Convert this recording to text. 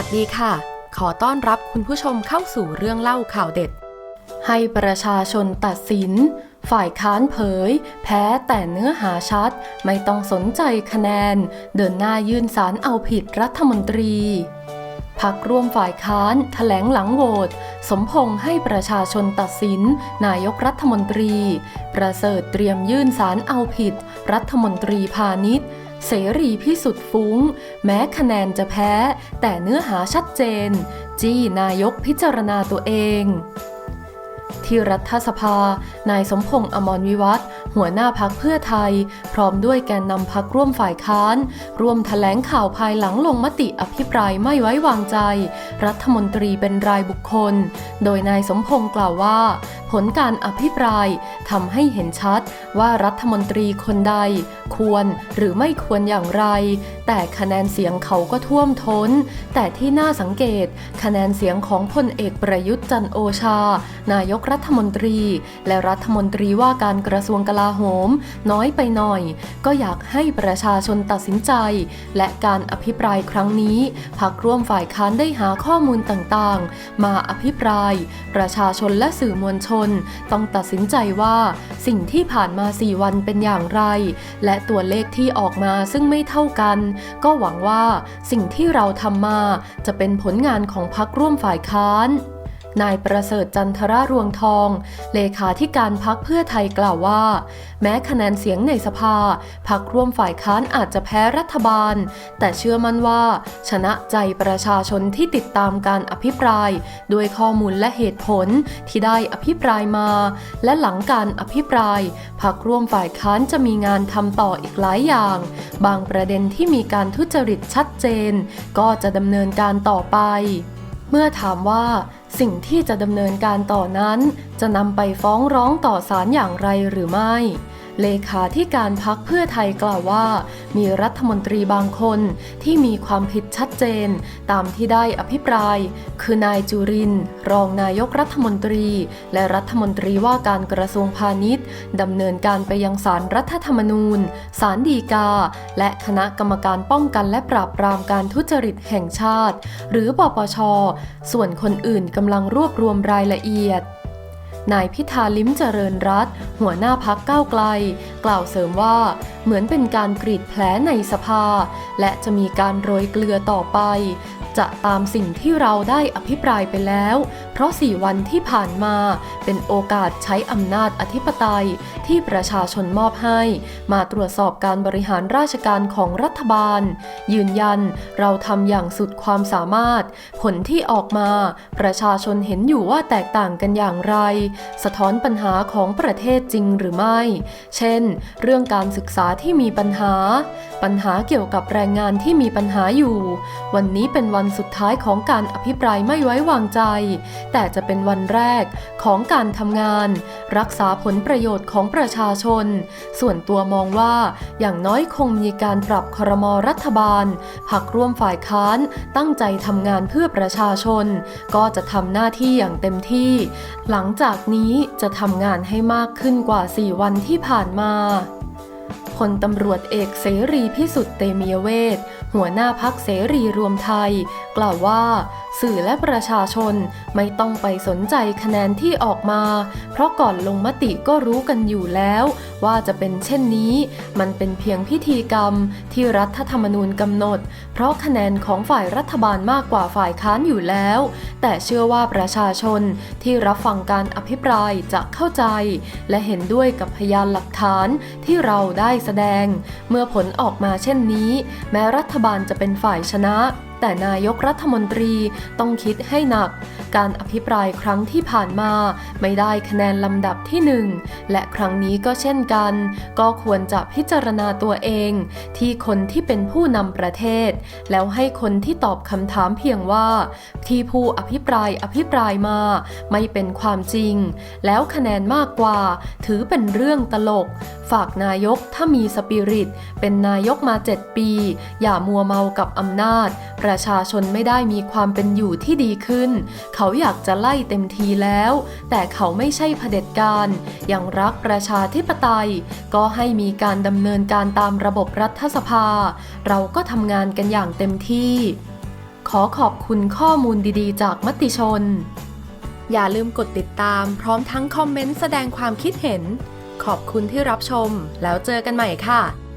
วัสดีค่ะ ขอต้อนรับคุณผู้ชมเข้าสู่เรื่องเล่าข่าวเด็ด ให้ประชาชนตัดสิน ฝ่ายค้านเผย แพ้แต่เนื้อหาชัด ไม่ต้องสนใจคะแนน เดินหน้ายื่นสารเอาผิดรัฐมนตรีพักร่วมฝ่ายค้านแถลงหลังโหวตสมพงษ์ให้ประชาชนตัดสิน นายกรัฐมนตรี ประเสริฐเตรียมยื่นสารเอาผิด รัฐมนตรีพาณิชย์ เสรีพิสุทธิ์ฟุ้ง แม้คะแนนจะแพ้ แต่เนื้อหาชัดเจน จี้นายกพิจารณาตัวเอง ที่รัฐสภา นายสมพงษ์อมรวิวัฒหัวหน้าพักเพื่อไทย พร้อมด้วยแกนนำพักร่วมฝ่ายค้าน ร่วมถแถลงข่าวภายหลังลงมติอภิปรายไม่ไว้วางใจ รัฐมนตรีเป็นรายบุคคล โดยนายสมพงษ์กล่าวว่า ผลการอภิปรายทำให้เห็นชัดว่ารัฐมนตรีคนใด ควรหรือไม่ควรอย่างไร แต่คะแนนเสียงเขาก็ท่วมท้น แต่ที่น่าสังเกต คะแนนเสียงของพลเอกประยุทธ์จันโอชา นายกรัฐมนตรี และรัฐมนตรีว่าการกระทรวงกลาโหม น้อยไปหน่อย ก็อยากให้ประชาชนตัดสินใจ และการอภิปรายครั้งนี้พักร่วมฝ่ายค้านได้หาข้อมูลต่างๆ มาอภิปราย ประชาชนและสื่อมวลชน ต้องตัดสินใจว่าสิ่งที่ผ่านมา 4 วันเป็นอย่างไร และตัวเลขที่ออกมาซึ่งไม่เท่ากัน ก็หวังว่าสิ่งที่เราทำมาจะเป็นผลงานของพักร่วมฝ่ายค้าน นายประเสริฐจันทรารวงทอง เลขาธิการพักเพื่อไทยกล่าวว่า แม้คะแนนเสียงในสภาพักร่วมฝ่ายค้านอาจจะแพ้รัฐบาล แต่เชื่อมั่นว่า ชนะใจประชาชนที่ติดตามการอภิปราย ด้วยข้อมูลและเหตุผลที่ได้อภิปรายมา และหลังการอภิปรายพักร่วมฝ่ายค้านจะมีงานทำต่ออีกหลายอย่าง บางประเด็นที่มีการทุจริตชัดเจน ก็จะดำเนินการต่อไป เมื่อถามว่าสิ่งที่จะดำเนินการต่อนั้น จะนำไปฟ้องร้องต่อศาลอย่างไรหรือไม่ เลขาที่การพักเพื่อไทยกล่าวว่า มีรัฐมนตรีบางคนที่มีความผิดชัดเจน ตามที่ได้อภิปราย คือนายจุรินทร์รองนายกรัฐมนตรี และรัฐมนตรีว่าการกระทรวงพาณิชย์ดำเนินการไปยังศาลรัฐธรรมนูญศาลฎีกา และคณะกรรมการป้องกันและปราบปรามการทุจริตแห่งชาติ หรือปปช ส่วนคนอื่นกำลังรวบรวมรายละเอียด นายพิธาลิ้มเจริญรัตหัวหน้าพักก้าวไกล กล่าวเสริมว่า เหมือนเป็นการกรีดแผลในสภา และจะมีการโรยเกลือต่อไป จะตามสิ่งที่เราได้อภิปรายไปแล้ว เพราะสี่วันที่ผ่านมาเป็นโอกาสใช้อำนาจอธิปไตยที่ประชาชนมอบให้ มาตรวจสอบการบริหารราชการของรัฐบาล ยืนยันเราทำอย่างสุดความสามารถ ผลที่ออกมาประชาชนเห็นอยู่ว่าแตกต่างกันอย่างไร สะท้อนปัญหาของประเทศจริงหรือไม่ เช่น เรื่องการศึกษาที่มีปัญหา ปัญหาเกี่ยวกับแรงงานที่มีปัญหาอยู่ วันนี้เป็นวันสุดท้ายของการอภิปรายไม่ไว้วางใจ แต่จะเป็นวันแรกของการทำงาน รักษาผลประโยชน์ของประชาชน ส่วนตัวมองว่าอย่างน้อยคงมีการปรับครมรัฐบาลพักร่วมฝ่ายค้านตั้งใจทำงานเพื่อประชาชน ก็จะทำหน้าที่อย่างเต็มที่ หลังจากนี้จะทำงานให้มากขึ้นกว่า 4 วันที่ผ่านมาพลตำรวจเอกเสรีพิสุทธิ์เตมียเวท หัวหน้าพักเสรีรวมไทย กล่าวว่า สื่อและประชาชนไม่ต้องไปสนใจคะแนนที่ออกมา เพราะก่อนลงมติก็รู้กันอยู่แล้ว ว่าจะเป็นเช่นนี้ มันเป็นเพียงพิธีกรรมที่รัฐธรรมนูญกำหนด เพราะคะแนนของฝ่ายรัฐบาลมากกว่าฝ่ายค้านอยู่แล้ว แต่เชื่อว่าประชาชนที่รับฟังการอภิปรายจะเข้าใจ และเห็นด้วยกับพยานหลักฐานที่เราได้แสดง เมื่อผลออกมาเช่นนี้ แม้รัฐบาลจะเป็นฝ่ายชนะ แต่นายกรัฐมนตรีต้องคิดให้หนักการอภิปรายครั้งที่ผ่านมา ไม่ได้คะแนนลำดับที่หนึ่งและครั้งนี้ก็เช่นกัน ก็ควรจะพิจารณาตัวเอง ที่คนที่เป็นผู้นำประเทศ แล้วให้คนที่ตอบคำถามเพียงว่า ที่ผู้อภิปรายอภิปรายมา ไม่เป็นความจริง แล้วคะแนนมากกว่า ถือเป็นเรื่องตลก ฝากนายกถ้ามีสปิริต เป็นนายกมา 7 ปี อย่ามัวเมากับอำนาจ ประชาชนไม่ได้มีความเป็นอยู่ที่ดีขึ้นเขาอยากจะไล่เต็มทีแล้ว แต่เขาไม่ใช่เผด็จการ ยังรักประชาธิปไตย ก็ให้มีการดำเนินการตามระบบรัฐสภา เราก็ทำงานกันอย่างเต็มที่ ขอขอบคุณข้อมูลดีๆ จากมติชน อย่าลืมกดติดตาม พร้อมทั้งคอมเมนต์แสดงความคิดเห็น ขอบคุณที่รับชม แล้วเจอกันใหม่ค่ะ